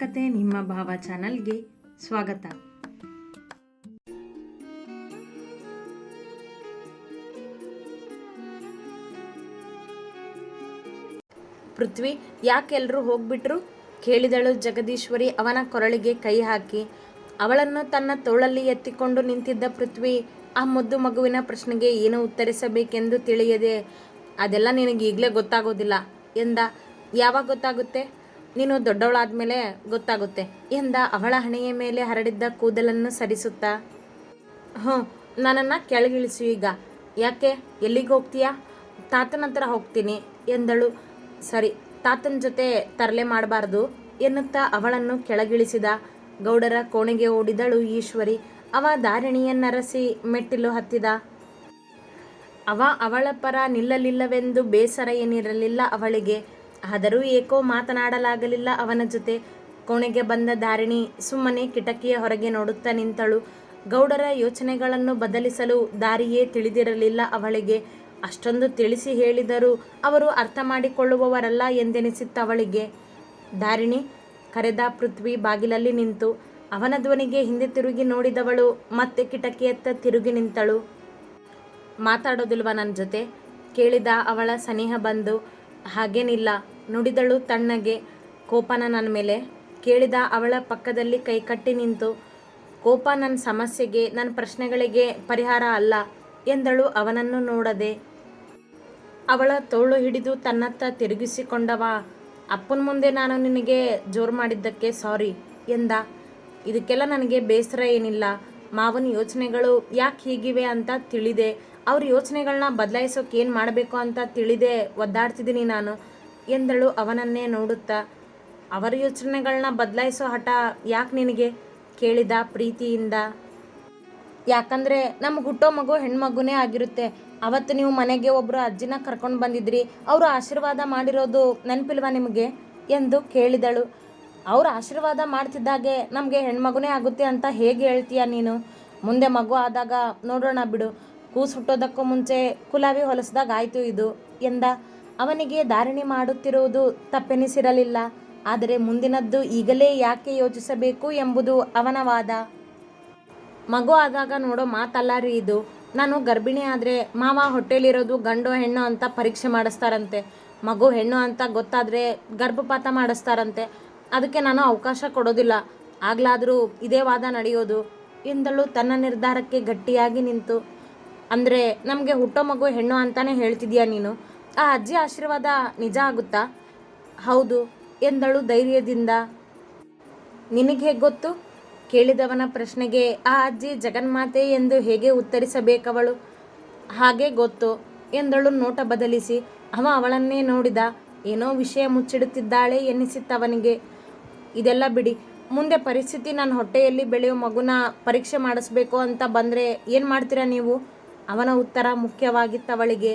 ಕತೆ ನಿಮ್ಮ ಭಾವ ಚಾನಲ್ಗೆ ಸ್ವಾಗತ. ಪೃಥ್ವಿ ಯಾಕೆಲ್ಲರೂ ಹೋಗ್ಬಿಟ್ರು? ಕೇಳಿದಳು ಜಗದೀಶ್ವರಿ ಅವನ ಕೊರಳಿಗೆ ಕೈ ಹಾಕಿ. ಅವಳನ್ನು ತನ್ನ ತೋಳಲ್ಲಿ ಎತ್ತಿಕೊಂಡು ನಿಂತಿದ್ದ ಪೃಥ್ವಿ, ಆ ಮುದ್ದು ಮಗುವಿನ ಪ್ರಶ್ನೆಗೆ ಏನು ಉತ್ತರಿಸಬೇಕೆಂದು ತಿಳಿಯದೆ, ಅದೆಲ್ಲ ನಿನಗೆ ಈಗಲೇ ಗೊತ್ತಾಗೋದಿಲ್ಲ ಎಂದ. ಯಾವಾಗ ಗೊತ್ತಾಗುತ್ತೆ? ನೀನು ದೊಡ್ಡವಳಾದ್ಮೇಲೆ ಗೊತ್ತಾಗುತ್ತೆ. ಎಂದ ಅವಳ ಹಣೆಯ ಮೇಲೆ ಹರಡಿದ್ದ ಕೂದಲನ್ನು ಸರಿಸುತ್ತಾ? ಹ್ಞೂ, ನನ್ನನ್ನು ಕೆಳಗಿಳಿಸು ಈಗ. ಯಾಕೆ? ಎಲ್ಲಿಗೆ ಹೋಗ್ತೀಯಾ? ತಾತನ ಹತ್ರ ಹೋಗ್ತೀನಿ ಎಂದಳು. ಸರಿ, ತಾತನ ಜೊತೆ ತರಲೆ ಮಾಡಬಾರ್ದು ಎನ್ನುತ್ತಾ ಅವಳನ್ನು ಕೆಳಗಿಳಿಸಿದ. ಗೌಡರ ಕೋಣೆಗೆ ಓಡಿದಳು ಈಶ್ವರಿ. ಅವ ದಾರಿಣಿಯನ್ನರಸಿ ಮೆಟ್ಟಿಲು ಹತ್ತಿದ. ಅವ ಅವಳ ಪರ ನಿಲ್ಲಲಿಲ್ಲವೆಂದು ಬೇಸರ ಏನಿರಲಿಲ್ಲ ಅವಳಿಗೆ. ಆದರೂ ಏಕೋ ಮಾತನಾಡಲಾಗಲಿಲ್ಲ ಅವನ ಜೊತೆ. ಕೋಣೆಗೆ ಬಂದ ದಾರಿಣಿ ಸುಮ್ಮನೆ ಕಿಟಕಿಯ ಹೊರಗೆ ನೋಡುತ್ತಾ ನಿಂತಳು. ಗೌಡರ ಯೋಚನೆಗಳನ್ನು ಬದಲಿಸಲು ದಾರಿಯೇ ತಿಳಿದಿರಲಿಲ್ಲ ಅವಳಿಗೆ. ಅಷ್ಟೊಂದು ತಿಳಿಸಿ ಹೇಳಿದರೂ ಅವರು ಅರ್ಥ ಮಾಡಿಕೊಳ್ಳುವವರಲ್ಲ ಎಂದೆನಿಸಿತ್ತವಳಿಗೆ ದಾರಿಣಿ ಕರೆದ ಪೃಥ್ವಿ ಬಾಗಿಲಲ್ಲಿ ನಿಂತು. ಅವನ ಧ್ವನಿಗೆ ಹಿಂದೆ ತಿರುಗಿ ನೋಡಿದವಳು ಮತ್ತೆ ಕಿಟಕಿಯತ್ತ ತಿರುಗಿ ನಿಂತಳು. ಮಾತಾಡೋದಿಲ್ವ ನನ್ನ ಜೊತೆ? ಕೇಳಿದ ಅವಳ ಸನಿಹ ಬಂದು. ಹಾಗೇನಿಲ್ಲ. ನುಡಿದಳು ತಣ್ಣಗೆ. ಕೋಪನ ನನ್ನ ಮೇಲೆ. ಕೇಳಿದ ಅವಳ ಪಕ್ಕದಲ್ಲಿ ಕೈ ಕಟ್ಟಿ ನಿಂತು, ಕೋಪ ನನ್ನ ಸಮಸ್ಯೆಗೆ ನನ್ನ ಪ್ರಶ್ನೆಗಳಿಗೆ ಪರಿಹಾರ ಅಲ್ಲ ಎಂದಳು ಅವನನ್ನು ನೋಡದೆ. ಅವಳ ತೋಳು ಹಿಡಿದು ತನ್ನತ್ತ ತಿರುಗಿಸಿಕೊಂಡವ, ಅಪ್ಪನ ಮುಂದೆ ನಾನು ನಿನಗೆ ಜೋರು ಮಾಡಿದ್ದಕ್ಕೆ ಸಾರಿ ಎಂದ. ಇದಕ್ಕೆಲ್ಲ ನನಗೆ ಬೇಸರ ಏನಿಲ್ಲ. ಮಾವನ ಯೋಚನೆಗಳು ಯಾಕೆ ಹೀಗಿವೆ ಅಂತ ತಿಳಿದೆ. ಅವ್ರ ಯೋಚನೆಗಳನ್ನ ಬದಲಾಯಿಸೋಕೆ ಏನು ಮಾಡಬೇಕು ಅಂತ ತಿಳಿದೇ ಒದ್ದಾಡ್ತಿದ್ದೀನಿ ನಾನು. ಎಂದಳು ಅವನನ್ನೇ ನೋಡುತ್ತಾ. ಅವರ ಯೋಚನೆಗಳನ್ನ ಬದಲಾಯಿಸೋ ಹಠ ಯಾಕೆ ನಿನಗೆ? ಕೇಳಿದ ಪ್ರೀತಿಯಿಂದ. ಯಾಕಂದರೆ ನಮ್ಗೆ ಹುಟ್ಟೋ ಮಗು ಹೆಣ್ಮಗುನೇ ಆಗಿರುತ್ತೆ. ಅವತ್ತು ನೀವು ಮನೆಗೆ ಒಬ್ಬರು ಅಜ್ಜಿನ ಕರ್ಕೊಂಡು ಬಂದಿದ್ರಿ. ಅವರು ಆಶೀರ್ವಾದ ಮಾಡಿರೋದು ನೆನಪಿಲ್ವ ನಿಮಗೆ? ಎಂದು ಕೇಳಿದಳು. ಅವರು ಆಶೀರ್ವಾದ ಮಾಡ್ತಿದ್ದಾಗೆ ನಮಗೆ ಹೆಣ್ಮಗುನೇ ಆಗುತ್ತೆ ಅಂತ ಹೇಗೆ ಹೇಳ್ತೀಯ ನೀನು? ಮುಂದೆ ಮಗು ಆದಾಗ ನೋಡೋಣ ಬಿಡು. ಕೂಸು ಹುಟ್ಟೋದಕ್ಕೂ ಮುಂಚೆ ಕುಲಾವಿ ಹೊಲಸದಾಗ ಆಯಿತು ಇದು ಎಂದ ಅವನಿಗೆ ಧಾರಣೆ ಮಾಡುತ್ತಿರುವುದು ತಪ್ಪೆನಿಸಿರಲಿಲ್ಲ. ಆದರೆ ಮುಂದಿನದ್ದು ಈಗಲೇ ಯಾಕೆ ಯೋಚಿಸಬೇಕು ಎಂಬುದು ಅವನ ವಾದ. ಮಗು ಆದಾಗ ನೋಡೋ ಮಾತಲ್ಲ ರೀ ಇದು. ನಾನು ಗರ್ಭಿಣಿ ಆದರೆ ಮಾವ ಹೊಟ್ಟೆಲಿರೋದು ಗಂಡು ಹೆಣ್ಣು ಅಂತ ಪರೀಕ್ಷೆ ಮಾಡಿಸ್ತಾರಂತೆ. ಮಗು ಹೆಣ್ಣು ಅಂತ ಗೊತ್ತಾದರೆ ಗರ್ಭಪಾತ ಮಾಡಿಸ್ತಾರಂತೆ. ಅದಕ್ಕೆ ನಾನು ಅವಕಾಶ ಕೊಡೋದಿಲ್ಲ. ಆಗ್ಲಾದರೂ ಇದೇ ವಾದ ನಡೆಯೋದು ಎಂದಳು ತನ್ನ ನಿರ್ಧಾರಕ್ಕೆ ಗಟ್ಟಿಯಾಗಿ ನಿಂತು. ಅಂದರೆ ನಮಗೆ ಹುಟ್ಟೋ ಮಗು ಹೆಣ್ಣು ಅಂತಾನೆ ಹೇಳ್ತಿದ್ಯಾ ನೀನು? ಆ ಅಜ್ಜಿ ಆಶೀರ್ವಾದ ನಿಜ ಆಗುತ್ತಾ? ಹೌದು, ಎಂದಳು ಧೈರ್ಯದಿಂದ. ನಿನಗೆ ಹೇಗೆ ಗೊತ್ತು? ಕೇಳಿದವನ ಪ್ರಶ್ನೆಗೆ ಆ ಅಜ್ಜಿ ಜಗನ್ಮಾತೆ ಎಂದು ಹೇಗೆ ಉತ್ತರಿಸಬೇಕವಳು? ಹಾಗೆ ಗೊತ್ತು, ಎಂದಳು ನೋಟ ಬದಲಿಸಿ. ಅವ ಅವಳನ್ನೇ ನೋಡಿದ, ಏನೋ ವಿಷಯ ಮುಚ್ಚಿಡುತ್ತಿದ್ದಾಳೆ ಎನ್ನಿಸಿತ್ತವನಿಗೆ ಇದೆಲ್ಲ ಬಿಡಿ, ಮುಂದೆ ಪರಿಸ್ಥಿತಿ ನನ್ನ ಹೊಟ್ಟೆಯಲ್ಲಿ ಬೆಳೆಯೋ ಮಗುನ ಪರೀಕ್ಷೆ ಮಾಡಿಸ್ಬೇಕು ಅಂತ ಬಂದರೆ ಏನು ಮಾಡ್ತೀರಾ ನೀವು? ಅವನ ಉತ್ತರ ಮುಖ್ಯವಾಗಿತ್ತವಳಿಗೆ.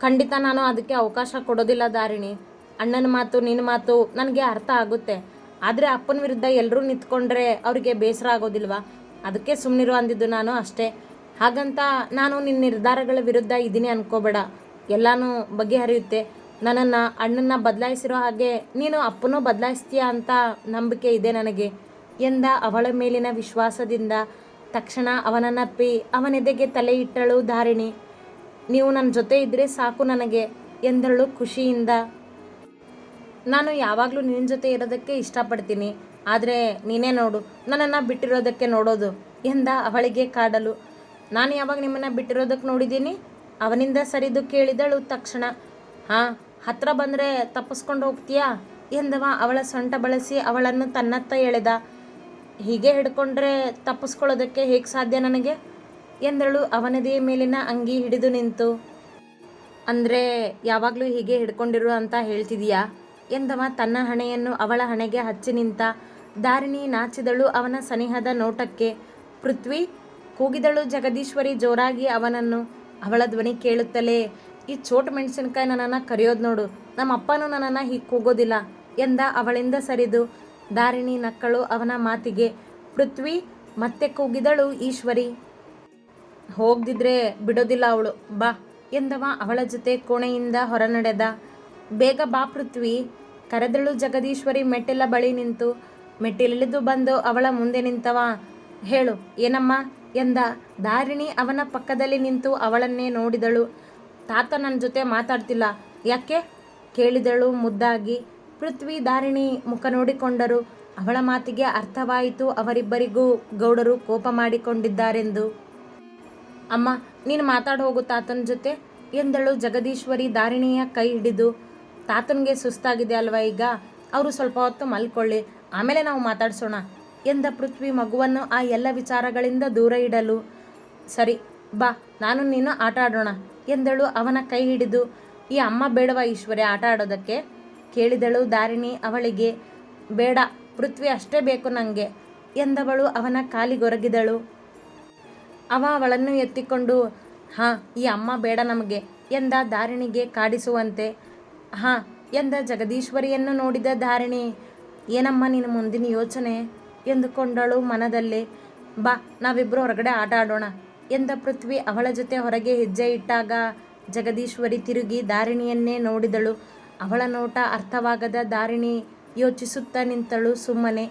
ಖಂಡಿತ ನಾನು ಅದಕ್ಕೆ ಅವಕಾಶ ಕೊಡೋದಿಲ್ಲ ದಾರಿಣಿ. ಅಣ್ಣನ ಮಾತು, ನಿನ್ನ ಮಾತು ನನಗೆ ಅರ್ಥ ಆಗುತ್ತೆ. ಆದರೆ ಅಪ್ಪನ ವಿರುದ್ಧ ಎಲ್ಲರೂ ನಿಂತ್ಕೊಂಡ್ರೆ ಅವರಿಗೆ ಬೇಸರ ಆಗೋದಿಲ್ವಾ? ಅದಕ್ಕೆ ಸುಮ್ಮನಿರು ಅಂದಿದ್ದು ನಾನು ಅಷ್ಟೇ. ಹಾಗಂತ ನಾನು ನಿನ್ನ ನಿರ್ಧಾರಗಳ ವಿರುದ್ಧ ಇದ್ದೀನಿ ಅನ್ಕೋಬೇಡ. ಎಲ್ಲನೂ ಬಗೆಹರಿಯುತ್ತೆ. ನನ್ನನ್ನು ಅಣ್ಣನ ಬದಲಾಯಿಸಿರೋ ಹಾಗೆ ನೀನು ಅಪ್ಪನೂ ಬದಲಾಯಿಸ್ತೀಯ ಅಂತ ನಂಬಿಕೆ ಇದೆ ನನಗೆ. ಎಂದ ಅವಳ ಮೇಲಿನ ವಿಶ್ವಾಸದಿಂದ ತಕ್ಷಣ ಅವನನ್ನಪ್ಪಿ ಅವನೆದೆಗೆ ತಲೆ ಇಟ್ಟಳು, ಧಾರಿಣಿ, ನೀವು ನನ್ನ ಜೊತೆ ಇದ್ದರೆ ಸಾಕು ನನಗೆ, ಎಂದಳು ಖುಷಿಯಿಂದ. ನಾನು ಯಾವಾಗಲೂ ನಿನ್ನ ಜೊತೆ ಇರೋದಕ್ಕೆ ಇಷ್ಟಪಡ್ತೀನಿ, ಆದರೆ ನೀನೇ ನೋಡು, ನನ್ನನ್ನು ಬಿಟ್ಟಿರೋದಕ್ಕೆ ನೋಡೋದು, ಎಂದ ಅವಳಿಗೆ ಕಾಡಲು. ನಾನು ಯಾವಾಗ ನಿಮ್ಮನ್ನು ಬಿಟ್ಟಿರೋದಕ್ಕೆ ನೋಡಿದ್ದೀನಿ? ಅವನಿಂದ ಸರಿದು ಕೇಳಿದಳು ತಕ್ಷಣ. ಹಾಂ, ಹತ್ರ ಬಂದರೆ ತಪ್ಪಿಸ್ಕೊಂಡು ಹೋಗ್ತೀಯಾ? ಎಂದವ ಅವಳ ಸೊಂಟ ಬಳಸಿ ಅವಳನ್ನು ತನ್ನತ್ತ ಎಳೆದ. ಹೀಗೆ ಹಿಡ್ಕೊಂಡ್ರೆ ತಪ್ಪಿಸ್ಕೊಳ್ಳೋದಕ್ಕೆ ಹೇಗೆ ಸಾಧ್ಯ ನನಗೆ? ಎಂದಳು ಅವನದೇ ಮೇಲಿನ ಅಂಗಿ ಹಿಡಿದು ನಿಂತು. ಅಂದರೆ, ಯಾವಾಗಲೂ ಹೀಗೆ ಹಿಡ್ಕೊಂಡಿರು ಅಂತ ಹೇಳ್ತಿದೀಯಾ? ಎಂದವ ತನ್ನ ಹಣೆಯನ್ನು ಅವಳ ಹಣೆಗೆ ಹಚ್ಚಿ ನಿಂತ. ದಾರಿಣಿ ನಾಚಿದಳು ಅವನ ಸನಿಹದ ನೋಟಕ್ಕೆ. ಪೃಥ್ವಿ, ಕೂಗಿದಳು ಜಗದೀಶ್ವರಿ ಜೋರಾಗಿ ಅವನನ್ನು. ಅವಳ ಧ್ವನಿ ಕೇಳುತ್ತಲೇ, ಈ ಚೋಟ್ ಮೆಣಸಿನ್ಕಾಯಿ ನನ್ನನ್ನು ಕರೆಯೋದು ನೋಡು. ನಮ್ಮ ಅಪ್ಪನೂ ನನ್ನನ್ನು ಹೀಗೆ ಕೂಗೋದಿಲ್ಲ, ಎಂದ ಅವಳಿಂದ ಸರಿದು. ದಾರಿಣಿ ನಕ್ಕಳು ಅವನ ಮಾತಿಗೆ, ಪೃಥ್ವಿ, ಮತ್ತೆ ಕೂಗಿದಳು ಈಶ್ವರಿ. ಹೋಗ್ದಿದ್ರೆ ಬಿಡೋದಿಲ್ಲ ಅವಳು. ಬಾ, ಎಂದವ ಅವಳ ಜೊತೆ ಕೋಣೆಯಿಂದ ಹೊರನಡೆದ. ಬೇಗ ಬಾ ಪೃಥ್ವಿ. ಕರೆದಳು ಜಗದೀಶ್ವರಿ ಮೆಟ್ಟಿಲ ಬಳಿ ನಿಂತು. ಮೆಟ್ಟಿಲಿಳಿದು ಬಂದು ಅವಳ ಮುಂದೆ ನಿಂತವ. ಹೇಳು, ಏನಮ್ಮ? ಎಂದ. ದಾರಿಣಿ ಅವನ ಪಕ್ಕದಲ್ಲಿ ನಿಂತು ಅವಳನ್ನೇ ನೋಡಿದಳು. ತಾತ ನನ್ನ ಜೊತೆ ಮಾತಾಡ್ತಿಲ್ಲ. ಯಾಕೆ? ಕೇಳಿದಳು ಮುದ್ದಾಗಿ. ಪೃಥ್ವಿ ದಾರಿಣಿ ಮುಖ ನೋಡಿಕೊಂಡರು. ಅವಳ ಮಾತಿಗೆ ಅರ್ಥವಾಯಿತು, ಅವರಿಬ್ಬರಿಗೂ ಗೌಡರು ಕೋಪ ಮಾಡಿಕೊಂಡಿದ್ದಾರೆಂದು. ಅಮ್ಮ, ನೀನು ಮಾತಾಡ ಹೋಗು ತಾತನ ಜೊತೆ, ಎಂದಳು ಜಗದೀಶ್ವರಿ ದಾರಿಣಿಯ ಕೈ ಹಿಡಿದು. ತಾತನಿಗೆ ಸುಸ್ತಾಗಿದೆ ಅಲ್ವಾ ಈಗ? ಅವರು ಸ್ವಲ್ಪ ಹೊತ್ತು ಮಲ್ಕೊಳ್ಳಿ, ಆಮೇಲೆ ನಾವು ಮಾತಾಡಿಸೋಣ, ಎಂದ ಪೃಥ್ವಿ ಮಗುವನ್ನು ಆ ಎಲ್ಲ ವಿಚಾರಗಳಿಂದ ದೂರ ಇಡಲು. ಸರಿ, ಬಾ, ನಾನು ನೀನು ಆಟ ಆಡೋಣ ಎಂದಳು ಅವನ ಕೈ ಹಿಡಿದು. ಈ ಅಮ್ಮ ಬೇಡವಾ ಈಶ್ವರ್ಯ ಆಟ ಆಡೋದಕ್ಕೆ? ಕೇಳಿದಳು, ದಾರಿಣಿ, ಅವಳಿಗೆ ಬೇಡ, ಪೃಥ್ವಿ ಅಷ್ಟೇ ಬೇಕು ನನಗೆ ಎಂದವಳು ಅವನ ಕಾಲಿಗೊರಗಿದಳು. ಅವ ಅವಳನ್ನು ಎತ್ತಿಕೊಂಡು, ಹಾಂ, ಈ ಅಮ್ಮ ಬೇಡ ನಮಗೆ, ಎಂದ ದಾರಿಣಿಗೆ ಕಾಡಿಸುವಂತೆ. ಹಾಂ, ಎಂದ ಜಗದೀಶ್ವರಿಯನ್ನು ನೋಡಿದ ಧಾರಿಣಿ ಏನಮ್ಮ ನಿನ್ನ ಮುಂದಿನ ಯೋಚನೆ? ಎಂದುಕೊಂಡಳು ಮನದಲ್ಲೇ. ಬಾ ನಾವಿಬ್ಬರು ಹೊರಗಡೆ ಆಟ ಆಡೋಣ, ಎಂದ ಪೃಥ್ವಿ ಅವಳ ಜೊತೆ ಹೊರಗೆ ಹೆಜ್ಜೆ ಇಟ್ಟಾಗ ಜಗದೀಶ್ವರಿ ತಿರುಗಿ ದಾರಿಣಿಯನ್ನೇ ನೋಡಿದಳು. ಅವಳ ನೋಟ ಅರ್ಥವಾಗದ ದಾರಿಣಿ ಯೋಚಿಸುತ್ತಾ ನಿಂತಳು ಸುಮ್ಮನೆ.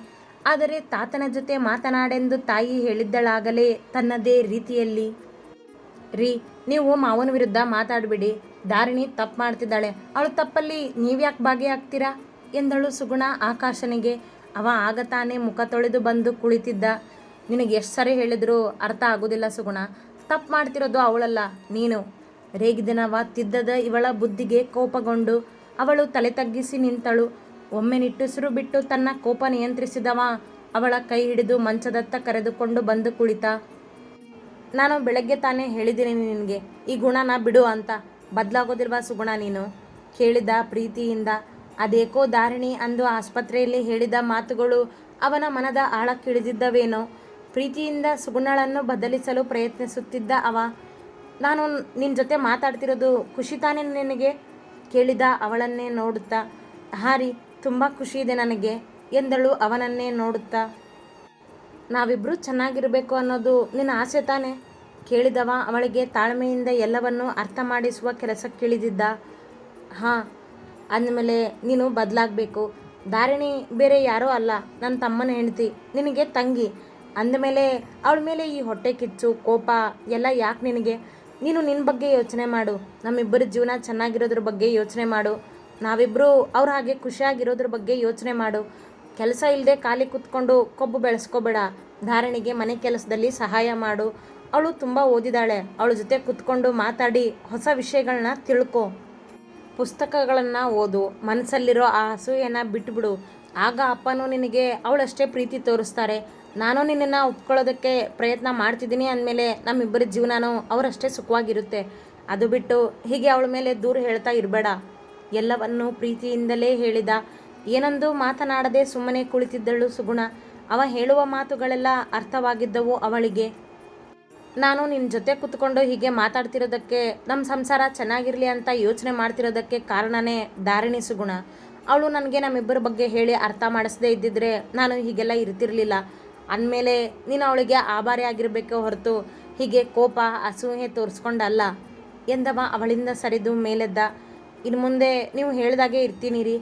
ಆದರೆ ತಾತನ ಜೊತೆ ಮಾತನಾಡೆಂದು ತಾಯಿ ಹೇಳಿದ್ದಳಾಗಲೇ ತನ್ನದೇ ರೀತಿಯಲ್ಲಿ, ರೀ, ನೀವು ಮಾವನ ವಿರುದ್ಧ ಮಾತಾಡಬೇಡಿ. ದಾರಿಣಿ ತಪ್ಪು ಮಾಡ್ತಿದ್ದಾಳೆ. ಅವಳು ತಪ್ಪಲ್ಲಿ ನೀವ್ಯಾಕೆ ಭಾಗಿಯಾಗ್ತೀರಾ? ಎಂದಳು ಸುಗುಣ ಆಕಾಶನಿಗೆ. ಅವ ಆಗ ತಾನೇ ಮುಖ ತೊಳೆದು ಬಂದು ಕುಳಿತಿದ್ದ. ನಿನಗೆ ಎಷ್ಟು ಸರಿ ಹೇಳಿದರೂ ಅರ್ಥ ಆಗೋದಿಲ್ಲ ಸುಗುಣ. ತಪ್ಪು ಮಾಡ್ತಿರೋದು ಅವಳಲ್ಲ, ನೀನು. ರೇಗಿದನವ ತಿದ್ದದ ಇವಳ ಬುದ್ಧಿಗೆ ಕೋಪಗೊಂಡು ಅವಳು ತಲೆ ತಗ್ಗಿಸಿ ನಿಂತಳು. ಒಮ್ಮೆ ನಿಟ್ಟುಸಿರು ಬಿಟ್ಟು ತನ್ನ ಕೋಪ ನಿಯಂತ್ರಿಸಿದವ. ಅವಳ ಕೈ ಹಿಡಿದು ಮಂಚದತ್ತ ಕರೆದುಕೊಂಡು ಬಂದು ಕುಳಿತ. ನಾನು ಬೆಳಗ್ಗೆ ತಾನೇ ಹೇಳಿದ್ದೀನಿ ನಿನಗೆ, ಈ ಗುಣನ ಬಿಡು ಅಂತ. ಬದಲಾಗೋದಿಲ್ವಾ ಸುಗುಣ ನೀನು? ಕೇಳಿದ ಪ್ರೀತಿಯಿಂದ. ಅದೇಕೋ ದಾರಿಣಿ ಅಂದು ಆಸ್ಪತ್ರೆಯಲ್ಲಿ ಹೇಳಿದ ಮಾತುಗಳು ಅವನ ಮನದ ಆಳಕ್ಕಿಳಿದಿದ್ದವೇನೋ? ಪ್ರೀತಿಯಿಂದ ಸುಗುಣಳನ್ನು ಬದಲಿಸಲು ಪ್ರಯತ್ನಿಸುತ್ತಿದ್ದ ಅವ. ನಾನು ನಿನ್ನ ಜೊತೆ ಮಾತಾಡ್ತಿರೋದು ಖುಷಿ ತಾನೇ ನಿನಗೆ? ಕೇಳಿದ ಅವಳನ್ನೇ ನೋಡುತ್ತಾ, ಹಾರಿ, ತುಂಬ ಖುಷಿ ಇದೆ ನನಗೆ, ಎಂದಳು ಅವನನ್ನೇ ನೋಡುತ್ತಾ. ನಾವಿಬ್ಬರು ಚೆನ್ನಾಗಿರಬೇಕು ಅನ್ನೋದು ನಿನ್ನ ಆಸೆ ತಾನೆ? ಕೇಳಿದವ ಅವಳಿಗೆ ತಾಳ್ಮೆಯಿಂದ ಎಲ್ಲವನ್ನೂ ಅರ್ಥ ಮಾಡಿಸುವ ಕೆಲಸಕ್ಕಿಳಿದಿದ್ದ. ಹಾಂ, ಅಂದಮೇಲೆ ನೀನು ಬದಲಾಗಬೇಕು. ಧಾರಣಿ ಬೇರೆ ಯಾರೋ ಅಲ್ಲ ನನ್ನ ತಮ್ಮನ ಹೆಂಡತಿ, ನಿನಗೆ ತಂಗಿ. ಅಂದಮೇಲೆ ಅವಳ ಮೇಲೆ ಈ ಹೊಟ್ಟೆ ಕಿಚ್ಚು, ಕೋಪ ಎಲ್ಲ ಯಾಕೆ ನಿನಗೆ? ನೀನು ನಿನ್ನ ಬಗ್ಗೆ ಯೋಚನೆ ಮಾಡು. ನಮ್ಮಿಬ್ಬರ ಜೀವನ ಚೆನ್ನಾಗಿರೋದ್ರ ಬಗ್ಗೆ ಯೋಚನೆ ಮಾಡು. ನಾವಿಬ್ಬರು ಅವ್ರ ಹಾಗೆ ಖುಷಿಯಾಗಿರೋದ್ರ ಬಗ್ಗೆ ಯೋಚನೆ ಮಾಡು. ಕೆಲಸ ಇಲ್ಲದೆ ಖಾಲಿ ಕೂತ್ಕೊಂಡು ಕೊಬ್ಬು ಬೆಳೆಸ್ಕೋಬೇಡ. ಧಾರಣಿಗೆ ಮನೆ ಕೆಲಸದಲ್ಲಿ ಸಹಾಯ ಮಾಡು. ಅವಳು ತುಂಬ ಓದಿದಾಳೆ. ಅವಳ ಜೊತೆ ಕೂತ್ಕೊಂಡು ಮಾತಾಡಿ ಹೊಸ ವಿಷಯಗಳನ್ನ ತಿಳ್ಕೊ. ಪುಸ್ತಕಗಳನ್ನು ಓದು. ಮನಸ್ಸಲ್ಲಿರೋ ಆ ಅಸೂಯೆನ ಬಿಟ್ಬಿಡು. ಆಗ ಅಪ್ಪನೂ ನಿನಗೆ ಅವಳಷ್ಟೇ ಪ್ರೀತಿ ತೋರಿಸ್ತಾರೆ. ನಾನು ನಿನ್ನನ್ನು ಒಪ್ಕೊಳ್ಳೋದಕ್ಕೆ ಪ್ರಯತ್ನ ಮಾಡ್ತಿದ್ದೀನಿ ಅಂದಮೇಲೆ ನಮ್ಮಿಬ್ಬರ ಜೀವನನೂ ಅವರಷ್ಟೇ ಸುಖವಾಗಿರುತ್ತೆ. ಅದು ಬಿಟ್ಟು ಹೀಗೆ ಅವಳ ಮೇಲೆ ದೂರ ಹೇಳ್ತಾ ಇರಬೇಡ. ಎಲ್ಲವನ್ನು ಪ್ರೀತಿಯಿಂದಲೇ ಹೇಳಿದ. ಏನೊಂದು ಮಾತನಾಡದೆ ಸುಮ್ಮನೆ ಕುಳಿತಿದ್ದಳು ಸುಗುಣ. ಅವ ಹೇಳುವ ಮಾತುಗಳೆಲ್ಲ ಅರ್ಥವಾಗಿದ್ದವು ಅವಳಿಗೆ. ನಾನು ನಿನ್ನ ಜೊತೆ ಕುತ್ಕೊಂಡು ಹೀಗೆ ಮಾತಾಡ್ತಿರೋದಕ್ಕೆ ನಮ್ಮ ಸಂಸಾರ ಚೆನ್ನಾಗಿರಲಿ ಅಂತ ಯೋಚನೆ ಮಾಡ್ತಿರೋದಕ್ಕೆ ಕಾರಣನೇ ದಾರಿಣಿ ಸುಗುಣ. ಅವಳು ನನಗೆ ನಮ್ಮಿಬ್ಬರ ಬಗ್ಗೆ ಹೇಳಿ ಅರ್ಥ ಮಾಡಿಸದೇ ಇದ್ದಿದ್ರೆ ನಾನು ಹೀಗೆಲ್ಲ ಇರ್ತಿರ್ಲಿಲ್ಲ. ಅಂದಮೇಲೆ ನೀನು ಅವಳಿಗೆ ಆಭಾರಿ ಆಗಿರಬೇಕೇ ಹೊರತು ಹೀಗೆ ಕೋಪ ಅಸೂಹೆ ತೋರಿಸ್ಕೊಂಡಲ್ಲ. ಎಂದವ ಅವಳಿಂದ ಸರಿದು ಮೇಲೆದ್ದ. ಇನ್ನು ಮುಂದೆ ನೀವು ಹೇಳಿದಾಗೆ ಇರ್ತೀನಿ ರೀ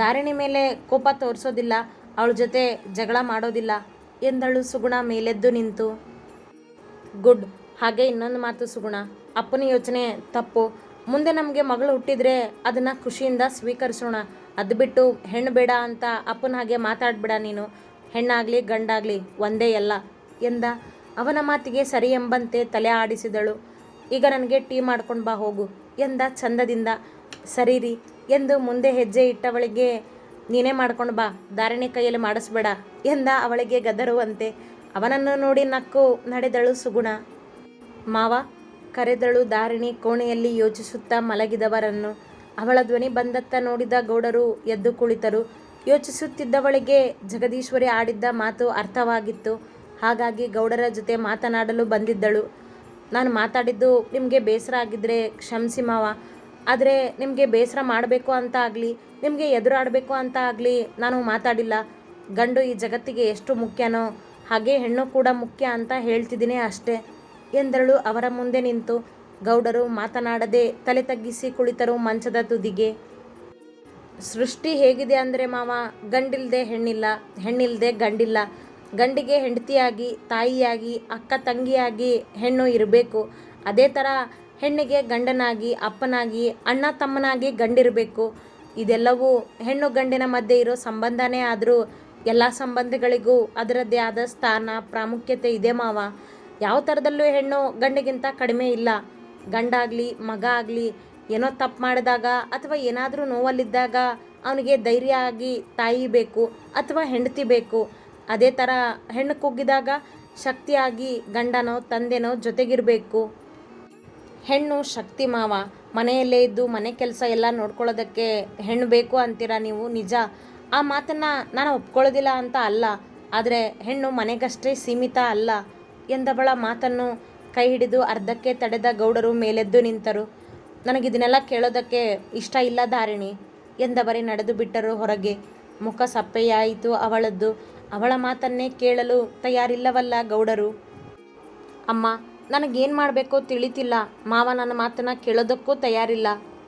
ದಾರಿಣಿ ಮೇಲೆ ಕೋಪ ತೋರಿಸೋದಿಲ್ಲ, ಅವಳ ಜೊತೆ ಜಗಳ ಮಾಡೋದಿಲ್ಲ ಎಂದಳು ಸುಗುಣ ಮೇಲೆದ್ದು ನಿಂತು. ಗುಡ್, ಹಾಗೆ ಇನ್ನೊಂದು ಮಾತು ಸುಗುಣ. ಅಪ್ಪನ ಯೋಚನೆ ತಪ್ಪು. ಮುಂದೆ ನಮಗೆ ಮಗಳು ಹುಟ್ಟಿದ್ರೆ ಅದನ್ನು ಖುಷಿಯಿಂದ ಸ್ವೀಕರಿಸೋಣ. ಅದು ಬಿಟ್ಟು ಹೆಣ್ಣು ಬೇಡ ಅಂತ ಅಪ್ಪನ ಹಾಗೆ ಮಾತಾಡಬೇಡ ನೀನು. ಹೆಣ್ಣಾಗಲಿ, ಗಂಡಾಗಲಿ ಒಂದೇ ಎಲ್ಲ ಎಂದ. ಅವನ ಮಾತಿಗೆ ಸರಿ ಎಂಬಂತೆ ತಲೆ ಆಡಿಸಿದಳು. ಈಗ ನನಗೆ ಟೀ ಮಾಡ್ಕೊಂಡು ಬಾ ಹೋಗು ಎಂದ ಚಂದದಿಂದ. ಸರಿ ರೀ ಎಂದು ಮುಂದೆ ಹೆಜ್ಜೆ ಇಟ್ಟವಳಿಗೆ, ನೀನೇ ಮಾಡ್ಕೊಂಡು ಬಾ, ಧಾರಣೆ ಕೈಯಲ್ಲಿ ಮಾಡಿಸ್ಬೇಡ ಎಂದ ಅವಳಿಗೆ ಗದರುವಂತೆ. ಅವನನ್ನು ನೋಡಿ ನಕ್ಕು ನಡೆದಳು ಸುಗುಣ. ಮಾವ, ಕರೆದಳು ಧಾರಣಿ ಕೋಣೆಯಲ್ಲಿ ಯೋಚಿಸುತ್ತಾ ಮಲಗಿದವರನ್ನು. ಅವಳ ಧ್ವನಿ ಬಂದತ್ತ ನೋಡಿದ ಗೌಡರು ಎದ್ದು ಕುಳಿತರು. ಯೋಚಿಸುತ್ತಿದ್ದವಳಿಗೆ ಜಗದೀಶ್ವರಿ ಆಡಿದ್ದ ಮಾತು ಅರ್ಥವಾಗಿತ್ತು. ಹಾಗಾಗಿ ಗೌಡರ ಜೊತೆ ಮಾತನಾಡಲು ಬಂದಿದ್ದಳು. ನಾನು ಮಾತಾಡಿದ್ದು, ನಿಮಗೆ ಬೇಸರ ಆಗಿದ್ದರೆ ಕ್ಷಮಿಸಿ ಮಾವ. ಆದರೆ ನಿಮಗೆ ಬೇಸರ ಮಾಡಬೇಕು ಅಂತ ಆಗಲಿ, ನಿಮಗೆ ಎದುರಾಡಬೇಕು ಅಂತ ಆಗಲಿ ನಾನು ಮಾತಾಡಿಲ್ಲ. ಗಂಡು ಈ ಜಗತ್ತಿಗೆ ಎಷ್ಟು ಮುಖ್ಯನೋ ಹಾಗೆ ಹೆಣ್ಣು ಕೂಡ ಮುಖ್ಯ ಅಂತ ಹೇಳ್ತಿದ್ದೀನಿ ಅಷ್ಟೇ ಎಂದಳು ಅವರ ಮುಂದೆ ನಿಂತು. ಗೌಡರು ಮಾತನಾಡದೆ ತಲೆ ತಗ್ಗಿಸಿ ಕುಳಿತರು ಮಂಚದ ತುದಿಗೆ. ಸೃಷ್ಟಿ ಹೇಗಿದೆ ಅಂದರೆ ಮಾವ ಗಂಡಿಲ್ಲದೆ ಹೆಣ್ಣಿಲ್ಲ ಹೆಣ್ಣಿಲ್ಲದೆ ಗಂಡಿಲ್ಲ. ಗಂಡಿಗೆ ಹೆಂಡತಿಯಾಗಿ, ತಾಯಿಯಾಗಿ, ಅಕ್ಕ ತಂಗಿಯಾಗಿ ಹೆಣ್ಣು ಇರಬೇಕು. ಅದೇ ಥರ ಹೆಣ್ಣಿಗೆ ಗಂಡನಾಗಿ, ಅಪ್ಪನಾಗಿ, ಅಣ್ಣ ತಮ್ಮನಾಗಿ ಗಂಡಿರಬೇಕು. ಇದೆಲ್ಲವೂ ಹೆಣ್ಣು ಗಂಡಿನ ಮಧ್ಯೆ ಇರೋ ಸಂಬಂಧನೇ ಆದರೂ ಎಲ್ಲ ಸಂಬಂಧಗಳಿಗೂ ಅದರದ್ದೇ ಆದ ಸ್ಥಾನ, ಪ್ರಾಮುಖ್ಯತೆ ಇದೆ ಮಾವ. ಯಾವ ಥರದಲ್ಲೂ ಹೆಣ್ಣು ಗಂಡಿಗಿಂತ ಕಡಿಮೆ ಇಲ್ಲ. ಗಂಡಾಗಲಿ, ಮಗ ಆಗಲಿ ಏನೋ ತಪ್ಪು ಮಾಡಿದಾಗ ಅಥವಾ ಏನಾದರೂ ನೋವಲ್ಲಿದ್ದಾಗ ಅವನಿಗೆ ಧೈರ್ಯ ಆಗಿ ತಾಯಿ ಬೇಕು ಅಥವಾ ಹೆಂಡತಿ ಬೇಕು. ಅದೇ ಥರ ಹೆಣ್ಣು ಕುಗ್ಗಿದಾಗ ಶಕ್ತಿಯಾಗಿ ಗಂಡನೋ ತಂದೆನೋ ಜೊತೆಗಿರಬೇಕು. ಹೆಣ್ಣು ಶಕ್ತಿ ಮಾವ, ಮನೆಯಲ್ಲೇ ಇದ್ದು ಮನೆ ಕೆಲಸ ಎಲ್ಲ ನೋಡ್ಕೊಳ್ಳೋದಕ್ಕೆ ಹೆಣ್ಣು ಬೇಕು ಅಂತೀರಾ ನೀವು? ನಿಜ. ಆ ಮಾತನ್ನು ನಾನು ಒಪ್ಕೊಳ್ಳೋದಿಲ್ಲ ಅಂತ ಅಲ್ಲ. ಆದರೆ ಹೆಣ್ಣು ಮನೆಗಷ್ಟೇ ಸೀಮಿತ ಅಲ್ಲ ಎಂದವಳ ಮಾತನ್ನು ಕೈ ಹಿಡಿದು ಅರ್ಧಕ್ಕೆ ತಡೆದ ಗೌಡರು ಮೇಲೆದ್ದು ನಿಂತರು. ನನಗಿದನ್ನೆಲ್ಲ ಕೇಳೋದಕ್ಕೆ ಇಷ್ಟ ಇಲ್ಲ ಧಾರಿಣಿ ಎಂದವರೇ ನಡೆದು ಬಿಟ್ಟರು ಹೊರಗೆ. ಮುಖ ಸಪ್ಪೆಯಾಯಿತು ಅವಳದ್ದು. ಅವಳ ಮಾತನ್ನೇ ಕೇಳಲು ತಯಾರಿಲ್ಲವಲ್ಲ ಗೌಡರು. ಅಮ್ಮ, ನನಗೇನು ಮಾಡಬೇಕೋ ತಿಳಿತಿಲ್ಲ. ಮಾವ ನನ್ನ ಮಾತನ್ನ ಕೇಳೋದಕ್ಕೂ ತಯಾರಿಲ್ಲ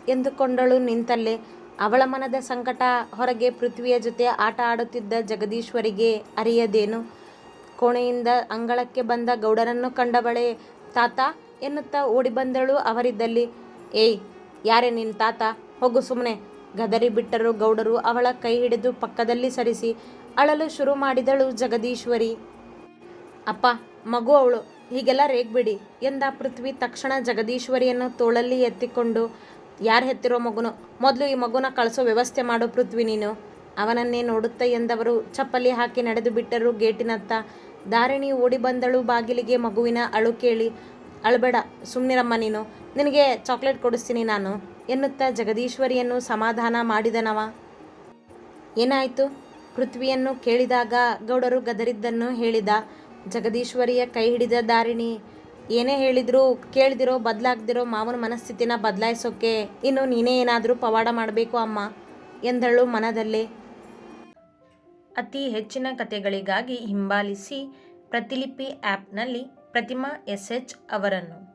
ಎಂದುಕೊಂಡಳು ನಿಂತಲ್ಲೇ. ಅವಳ ಮನದ ಸಂಕಟ ಹೊರಗೆ ಪೃಥ್ವಿಯ ಜೊತೆ ಆಟ ಆಡುತ್ತಿದ್ದ ಜಗದೀಶ್ವರಿಗೆ ಅರಿಯದೇನು? ಕೋಣೆಯಿಂದ ಅಂಗಳಕ್ಕೆ ಬಂದ ಗೌಡರನ್ನು ಕಂಡವಳೆ, ತಾತ ಎನ್ನುತ್ತಾ ಓಡಿ ಬಂದಳು ಅವರಿದ್ದಲ್ಲಿ. ಏಯ್, ಯಾರೇ ನಿನ್ನ ತಾತ? ಹೋಗು ಸುಮ್ಮನೆ ಗದರಿ ಬಿಟ್ಟರು ಗೌಡರು ಅವಳ ಕೈ ಹಿಡಿದು ಪಕ್ಕದಲ್ಲಿ ಸರಿಸಿ. ಅಳಲು ಶುರು ಮಾಡಿದಳು ಜಗದೀಶ್ವರಿ. ಅಪ್ಪ, ಮಗು ಅವಳು. ಹೀಗೆಲ್ಲ ರೇಗ್ಬಿಡಿ ಎಂದ ಪೃಥ್ವಿ ತಕ್ಷಣ ಜಗದೀಶ್ವರಿಯನ್ನು ತೋಳಲ್ಲಿ ಎತ್ತಿಕೊಂಡು, ಯಾರು ಹೆತ್ತಿರೋ ಮಗುನು? ಮೊದಲು ಈ ಮಗುನ ಕಳಿಸೋ ವ್ಯವಸ್ಥೆ ಮಾಡು ಪೃಥ್ವಿ ನೀನು. ಅವನನ್ನೇ ನೋಡುತ್ತ ಎಂದವರು ಚಪ್ಪಲಿ ಹಾಕಿ ನಡೆದು ಬಿಟ್ಟರು ಗೇಟಿನತ್ತ. ದಾರಿಣಿ ಓಡಿ ಬಂದಳು ಬಾಗಿಲಿಗೆ ಮಗುವಿನ ಅಳು ಕೇಳಿ. ಅಳಬೇಡ ಸುಮ್ಮನಿರಮ್ಮ ನೀನು. ನಿನಗೆ ಚಾಕ್ಲೇಟ್ ಕೊಡಿಸ್ತೀನಿ ನಾನು. ಎನ್ನುತ್ತಾ ಜಗದೀಶ್ವರಿಯನ್ನು ಸಮಾಧಾನ ಮಾಡಿದನವ. ಏನಾಯಿತು? ಪೃಥ್ವಿಯನ್ನು ಕೇಳಿದಾಗ ಗೌಡರು ಗದರಿದ್ದನ್ನು ಹೇಳಿದ ಜಗದೀಶ್ವರಿಯ ಕೈ ಹಿಡಿದ ದಾರಿಣಿ ಏನೇ ಹೇಳಿದರೂ ಕೇಳ್ದಿರೋ ಬದಲಾಗ್ದಿರೋ ಮಾವನ ಮನಸ್ಥಿತಿನ ಬದಲಾಯಿಸೋಕೆ ಇನ್ನು ನೀನೇ ಏನಾದರೂ ಪವಾಡ ಮಾಡಬೇಕು ಅಮ್ಮ, ಎಂದಳು ಮನದಲ್ಲೇ. ಅತಿ ಹೆಚ್ಚಿನ ಕಥೆಗಳಿಗಾಗಿ ಹಿಂಬಾಲಿಸಿ ಪ್ರತಿಲಿಪಿ ಆ್ಯಪ್ನಲ್ಲಿ ಪ್ರತಿಮಾ ಎಸ್ ಎಚ್ ಅವರನ್ನು